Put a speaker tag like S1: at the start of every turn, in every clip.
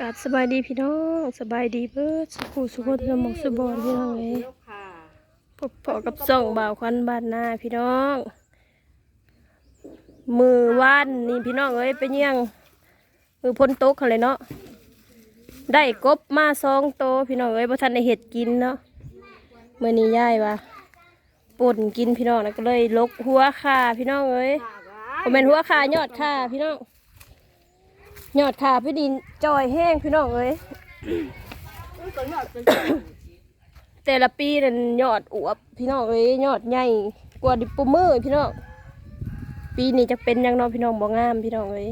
S1: กาบสบายดีพี่น้องสบายดีเบิดสุขุสุขสมองสุบอนพี่น้องเอ้ยพบพอกับส่องบ่าวควันบ้านนาพี่น้อง มือว่านนี่พี่น้องเอ้ยไปเยี่ยงมือพ้นโต๊ะเขาเลยเนาะได้กบมาสองโตวพี่น้องเอ้ยบ่ทันได้เห็ดกินเนาะมื่อนี้ย่ายว่าป่นกินพี่น้องนะก็เลยลกหัวขาพี่น้องเอ้ยผมเป็นหัวขายอดขาพี่น้อง ยอดขาพี่ดินจอยแห้งพี่น้องเอ้ยแต่ละปีนั่นยอดอวบพี่น้องเอ้ยยอดใหญ่กว่าดิบปูมือพี่น้องปีนี้จะเป็นหยังเน้องพี่น้องบ่งามพี่น้องเอ้ย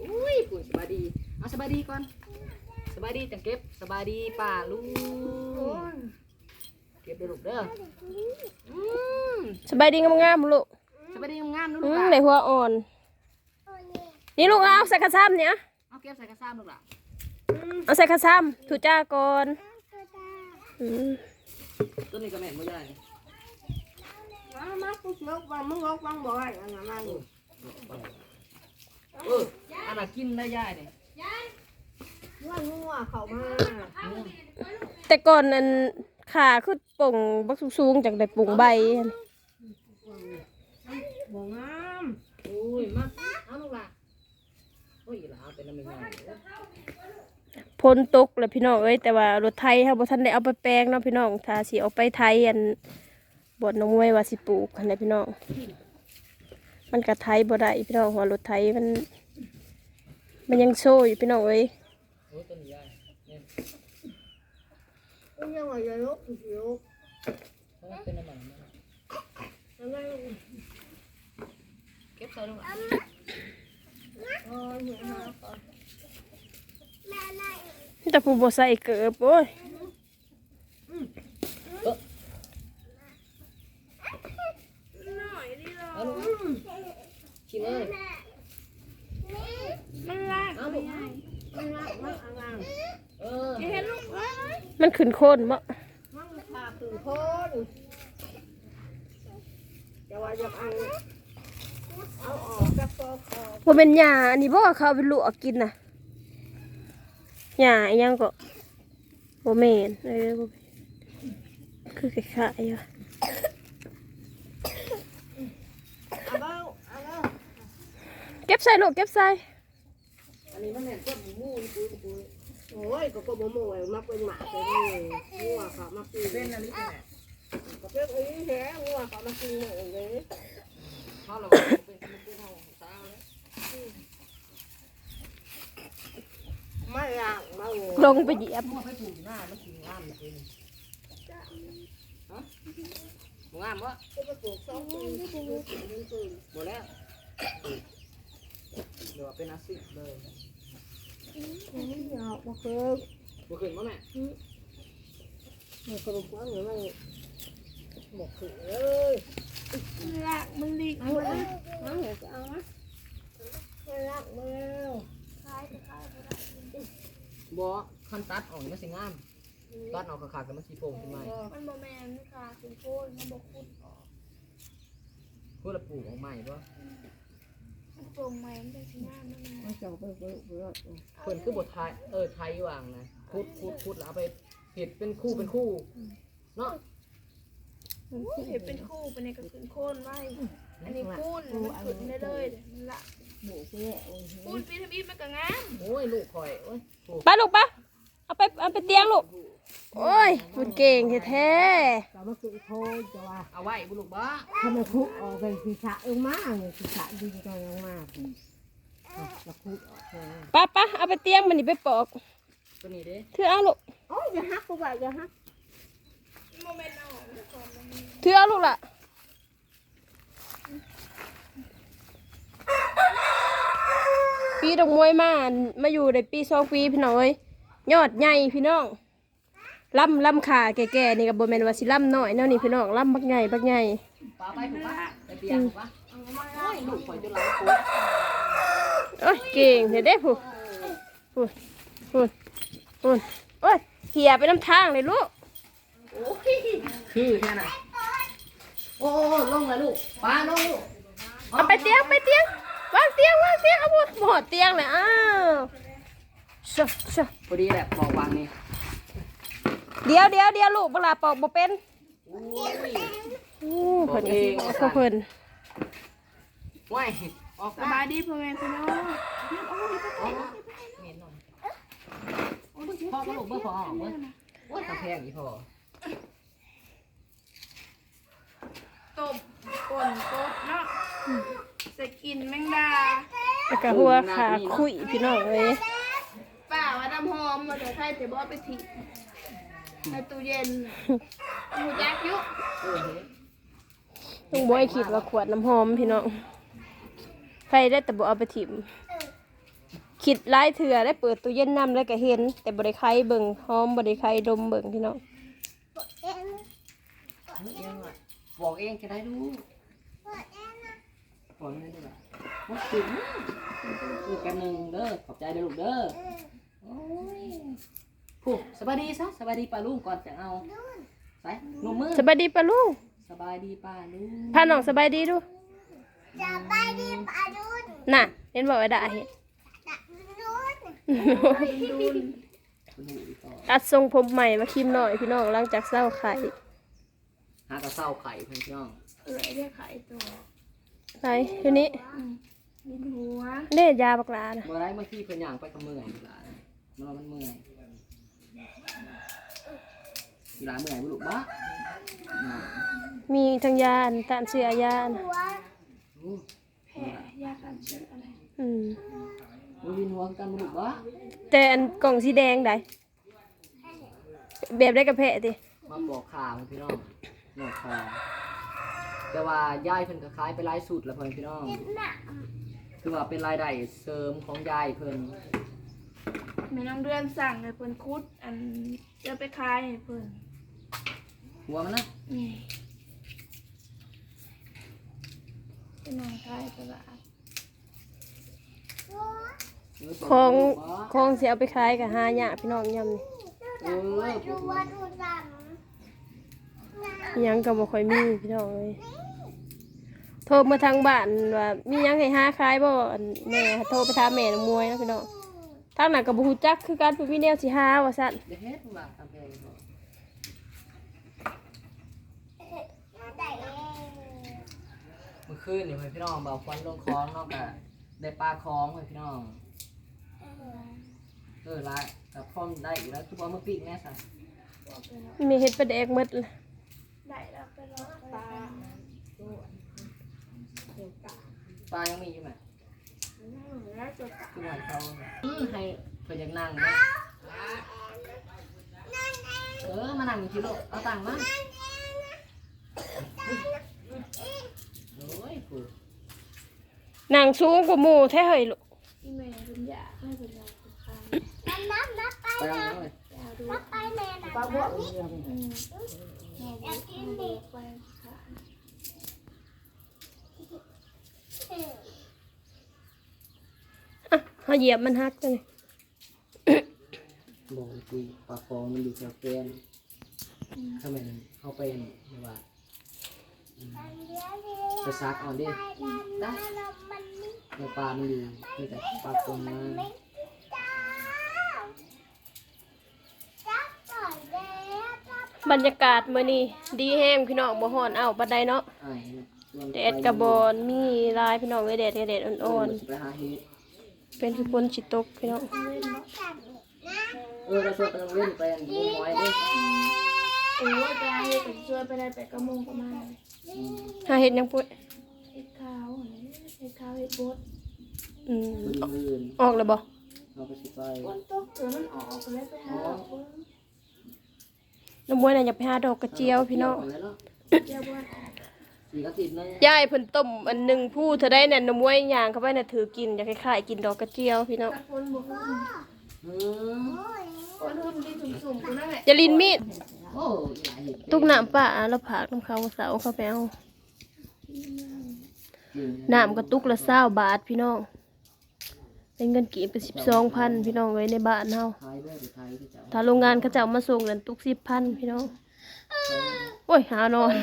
S2: อุ้ยปุ่นสบายดีเอาสบายดีก่อนสบายดีจังเก็บสบายดีป่าลุงเก็บเด้อลูกเด้ออืม
S1: สบายดีงามๆลูก
S2: สบายดีงามๆนะ
S1: อื
S2: ลูก
S1: ม
S2: หล่ะ
S1: ในหัวอ่อน นี่ลูกเอาใส่กระซ้ำเนี่ย
S2: เอาเก็บใส่กระซ้ำลูกหล่ะ
S1: เอาใส่กระซ้ำถูจ้าก่อนอืม
S2: ต้นนี้ก็แม่นบ่ได้นี่
S3: มาปุ๊บลกวันมึงลกวังบ่อยอันนั้นนั่นอยู่
S2: เอออันน่ะกินได้ย่ายนี่
S3: ว่างัวเขามา
S1: แต่ก่อนนั้นขาขึ้นป่งบักสูงๆจากได้ป่งใบ
S3: บ่งาม
S2: อุ้ยมาเอาลูกหล่ะโอ้ยหล่ะเอาเป็นน้ำมันง่ายเด้อ
S1: พ้นตกเลยพี่น้องเอ้ยแต่ว่ารถไทยค่ะบ่ทันได้เอาไปแปลงเนาะพี่น้องถ้าสิเอาไปไทยอันบ่น้องมวยว่าสิปลูกอันใดพี่น้อง มันก็ไทยบ่ได้พี่น้องหัวารถไทยมัน มันยังโซ่อยู่พี่น้องเอ้ย
S2: โอ้ยต้นนี้ย่ายเนี่ย
S3: กูยังว่าจะลกสิลก
S2: เอาเป็นน้ำมันนะ
S3: อันนั้น
S2: เก็บใส่ลูกหล่ะ
S3: โอ้ยหาก่อน
S1: แต่ผู้บ่ใส่เกิบโอ้ย
S2: เลูกชิมเลย
S3: มันลาก
S2: เอาลูก
S3: มันลากมันอันนั้น
S2: เออ
S3: เห็นลูกว่า
S1: มันขึ้นโคนบ่
S3: มันพาถึงโคนจะว่าจะเอาเอาออกกับตัวคอ
S1: บ่เป็นหญ้าอันนี้บ่เขาเอาไปลวกกินนะ หญ้าอิหยังก็บ่แม่นเออบ่คือคล้ายๆอยู่
S3: เอาบ้าเอาบ้า
S1: เก็บใส่ลูกเก็บใส่
S2: อันนี้มันแม่นต้นหมูนี่ปุ้ยปุ้ย
S3: โอ้ยก็ก็บ่โม่ไอ้มักเป็นหมาไปเลยงัวเขามากิน
S2: เป็นอันนี้แม่
S3: ก็เป็นอีแท้งัวเขามากินเหมือนเลย
S2: เขาเราเป็นเป็นเป็นเฮาตาแล้ว
S3: ไม่อยากมาโง่
S1: ลงไปเหยียบ
S2: มั่วไปถูกหน้ามันสิงามจริงฮะบ่งามบ่
S3: ก็ไปปลูกสองปีปลูกปีนึงปี
S2: บ่แล้วเดี๋ยวเป็นอาชีพเลย
S3: อยากมาเคย
S2: บ่ขึ้นบ่แม่
S3: มาเคยฟังหรือไม่บอกคือเลย
S1: ละมันลีก
S3: เอาละเอาละเอาละไม่รักมาแล้ว
S2: บ่คันตัดออกนี่มันสิงามตัดออกขาดๆก็มันสิโป่งขึ้นมา
S4: มันโมแมนค่ะคุณโคตรมันบอกคุณออก
S2: พูดละปลูกออกใหม่บ่
S4: มันโปร่งใหม่มันเป็นสีหน้านั่นเอง
S3: มาจับไปไปไป
S2: เพิ่นคือบ่ทายเออไทยวางนะพุดพุดพุดแล้วเอาไปเฮ็ดเป็นคู่เป็นคู่ เนาะ
S4: เห็นเป็นคู่เป็นในกระสุนโค่นไว้ อันนี้คูนมันขุดได้เลยมันละ
S3: หมูเสีย
S4: คูนปีทบีมันก็งาม
S2: โอ้ยลูกข่อยโอ้ยปลูก
S1: ไปลูกปะเอาไปเอาไปเตียงลูก โอ้ยมันเก่งแท้
S3: เรามาคือโทษจะว่า
S2: เอาไว้บ่ลูกบ่
S3: ทำไมคุกออกเป็นศีรษะเองมากเลยศีรษะดีใจมากเราคุกออกเลย
S1: ๆปะปะเอาไปเตียงมันนี่ไปปอก
S2: ตัวนี้เด้
S1: ถือเอาลูก
S3: โอ้ยอย่าฮักกูไปอย่าฮัก
S4: โมเมนต์
S1: ถือเอาลูกล่ะปีดอกมวยมา มาอยู่ในปีสองปีพี่น้องเอ้ยยอดใหญ่พี่น้องล่ำล่ำขาแก่ๆนี่กับโบแมนว่าสิล่ำน้อยเนาะนี่พี่น้องล่ำบักใหญ่บักใหญ่
S2: ปลาไปถูกปะไปเปียกถูกปะโอ้ยลูกข่อยจะหลายปุ๊บ
S1: โอ้ยเก่งเห็นเด้ผู้ผู้ผู้ผู้โอ้ยเขี่ยไปน้ำทางเลยลูก
S2: คือแค่น่ะ โอ้ลงเลยลูกปลาลงลูก
S1: เอาไปเตียงไปเตียงไปวางเตียงวางเตียงเอาหมดหมดเตียงเลยอ้าวชะชะ
S2: พอดีแหละบอกวางนี่
S1: เดี๋ยวเดี๋ยวเดี๋ยวลูกเวลาปอกบ่เป็น
S2: อุ้ย
S1: อู้เพิ่นก็สิบอกเขาเพิ่น
S2: ว้ายออก
S4: สบายดีพ่อแม่พี่น้อง
S2: พ่อมาลูกเมื่อพอออกเมื่อโอ้ยตะแพงอีพอ
S4: ต้มป่นกบเนาะใส่กินแมงดา
S1: แล้วก็หัวขาคุยพี่น้องเอ้ย
S4: ป่าว่าน้ำหอมมาเดี๋ยวใส่แต่บ่ไปทิ้งในตู้เย็นหมูยักษ์ยุ
S2: เออเฮ้ย
S1: ต้องบ่ให้คิดว่าขวดน้ำหอมพี่น้องใครได้แต่บ่เอาไปถิ่มคิดหลายเถื่อได้เปิดตู้เย็นนำแล้วก็เห็น แต่บ่ได้ใครเบิ่งหอมบ่ได้ใครดมเบิ่งพี่น้อง
S2: เองอะ บอกเองจะได้รู้บอกเองด้วยว่าถึงลูกกันหนึ่งเด้อขอบใจเด้อลูกเด้อโอ้ยผู้สบายดีซะสบายดีป้าลุงก่อนจะเอาใส่นุ่มมือ
S1: สบายดีปะลูก
S2: สบายดีป้าลุง
S1: พาน้องสบายดีดูน่ะเห็นบอกว่าด่าเห็น
S2: คุณหนูอีกต่อ
S1: ตัดทรงผมใหม่มาคิมหน่อยพี่น้องหลังจากเศร้าไข่
S2: หากระเซ้าไข่เพื่อนพี่น้อง
S4: เอื่อยเรียกไข่ตัว
S1: ไปทีนี้
S4: มีหัว
S1: เน่ยาบักลานะ
S2: เมื่อไรเมื่อกี้เพื่อนย่างไปกับเมื่อยเวลามันว่ามันเมื่อยเวลาเมื่อยบุรุษบ้าน่ะ
S1: มีทั้งยาอันต้านเชื้อยานะ
S2: อู้
S4: แผลยาการเชื้ออะไร
S1: อืม
S2: มันวินหัวคือกันบุรุษบ้า
S1: แต่อันกล่องสีแดงได้แบบได้กระเพาะติ
S2: มาบอกข่าวพี่น้อง หนวดคอแต่ว่าย่ายเพิ่นก็คล้ายไปไล่สุดแล้วเพิ่นพี่น้อง คือว่าเป็นรายได้เสริมของยายเพิ่น
S4: แม่น้องเดือนสั่งเลยเพิ่นคุด อันจะไปขายให้เพิ่น
S2: หัวมันนะ
S4: นี่เป็นนางขายตลาด
S2: เออ
S1: ของของเสียเอาไปขายกับหายากพี่น้องยำนี่
S2: เออปวดหัว
S1: อิห ยังก็บ่ค่อยมีพี่น้องเลยโทรมาทางบ้านว่ามีหยังให้หาขายบ่อันแม่โทรไปถามแม่นางมวยนะพี่น้องทางนั้นก็บ่ฮู้จักคือกันเพิ่นมีแนวสิหาว่าซั่น
S2: เดี๋ยวเฮ็ดว่าทำเพลงก่อนเมื่อคืนนี่เพิ่นพี่น้องบอกควันลงคลองเนาะก็ได้ปลาคลองเพิ่นพี่น้องเออหลายกับพร้อมได้อีกแล้วทุกวันเมื่อปีกแม่ซะ
S1: มีเฮ็ดปลาแดกหมดเลย
S4: ได้แล้วไปรอปลา
S2: ปลายังมีอยู่ไหม
S4: อืมแล้วจะกะ
S2: คือวันเขาเนี่ยอืมให้เพิ่นอยากนั่งนะเออมานั่งอยู่ที่โลกเอาตังค์มาโอ้ยกู
S1: นางสูงกว่าหมู่แท้เฮ้ยลูก
S4: อีเมลเป็นยาให้เป็นยาคุณค่า
S2: ไปเอาน้ำเลย
S4: ยาดู
S3: ป้าบอกเรื่อง
S4: อืม อยากกินดิไปค่ะ
S1: อะเฮาเหยียบมันฮักจังนี่
S2: บอกคุยปลาคองมันอยู่แถวแกนถ้ามันเข้าไปไม่ว่าอืมไปซักเอ่อนดิได้ในปลามันอยู่มีแต่ปลาคองมา
S1: บรรยากาศมื้อนี้ดีแฮงพี่น้องบ่ฮ้อนอ้าวปานใดเนาะ
S2: ไอ้ส่วน
S1: แดดกระบอนมีลายพี่น้องเอ้ยแดดแดดอ่
S2: โอ้
S1: อน
S2: นไปหาเฮ็ด
S1: ๆเป็นคือฝนสิตกพี่น้อง
S2: เออเราชวนไปโรงเรียนไปอันนี้น้อยเด้
S4: โอ้ยไปเอาเห็ดกับช่วยไปได้ไปกระมงประมาณ
S1: หาเฮ็ดหยังปุ้ย
S4: เห็ดขาวอะไรเห็ดขาวเห็ดบด
S1: อืม
S2: คนอื่น
S1: ออกแล้วบ่
S2: เราไปสิไป
S4: ฝนตกเดี๋ยวมันออกก็เลยไปหาเบิ่ง
S1: น้ำมวยน่ะอยากไปหาดอกกระเจียวพี่น้อง
S2: เดี๋ยวเนาะ
S4: เจ้าบ้านออก
S2: สี่กระติดนึง
S1: ยายเพิ่นต้มอันหนึงผู้เธอได้น่ะน้ำมวยย่างเข้าไปน่ะถือกินอยากคล้ายๆกินดอกกระเจียวพี่น้อง
S4: แต่ฝนบ่ขึ้น
S2: อืม
S4: ฝนขึ้นที่สุ่มๆกูนั่นแหละ
S1: อย่าลินมีด
S2: โอ้ยหลายเห็ด
S1: ตุกน้ำป่าแล้วผากน้ำเขาเสาเข้าไปเอา
S2: จริง
S1: น้ำก็ตุกละ20บาทพี่น้อง เป็นเงินกีบเป็นสิบสองพันพี่น้องเลยในบ้านเฮาถ้าโรงงานเขาจะเอามาส่งเงินตุกสิบพันพี่น้อง โอ้ยหานอน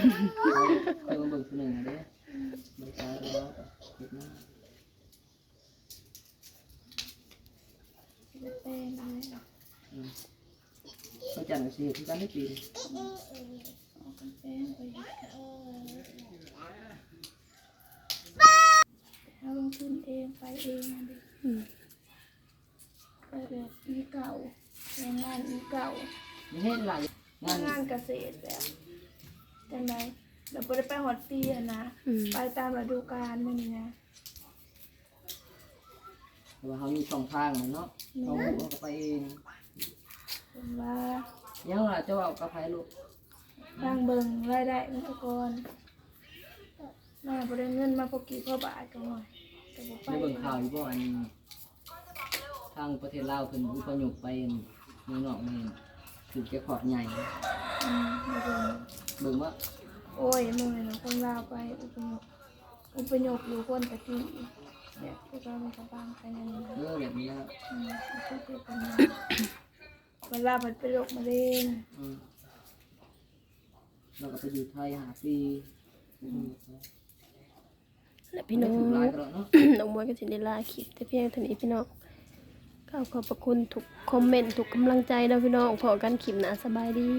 S2: เขาจัดเสียที่กันไม่ปี
S4: เราลงทุนเองไปเองนะ ไปแบบอีเก่าแรงงานอีเก่า
S2: มีเฮ็ดหลายงาน
S4: งานเกษตรแบบจังไดเราบ่ได้ไปฮอดปีอะนะ
S1: อืม
S4: ไปตามฤดูกาลมันนี่นะ
S2: แต่ว่าเขามีช่องทางน่ะเนาะเขาหูเขาก็ไปเอง
S4: ผมว่า
S2: ยังล่ะเจ้าเอากับไผลูก
S4: ทางเบิ่งรายได้มันตะกอนมาบ่ได้เงินมาพอกี่พ่อบาทก็หน่อยก็บ่ ไป
S2: ได้เบิ่งข่าวอยู่บ่อันทางประเทศลาวเพิ่นอุปยพไปเมืองนอกนี่ถือแกขอดใหญ่
S4: อืมบ่เบิ่ง
S2: เบิ่งว่า
S4: โอ้ยมึงเลยนะคนลาวไปอุปยคอุปยคอยู่คนตะกี้แบบพวกเรามันกระบางไปนั่นนะ
S2: เออแบบนี้นะ
S4: อืมก็คือเป็นมาเวลามันเป็นโรคมะเร็ง
S2: อืมเราก็ไปอยู่ไทยหาปีอืม
S1: และพี่น้อง
S2: น้
S1: องมวยก็สิได้ลาคลิปแต่เพียงเท่านี้พี่น้องขอขอบพระคุณทุกคอมเมนต์ทุกกำลังใจนะพี่น้องพอกันคลิปหน้าสบายดี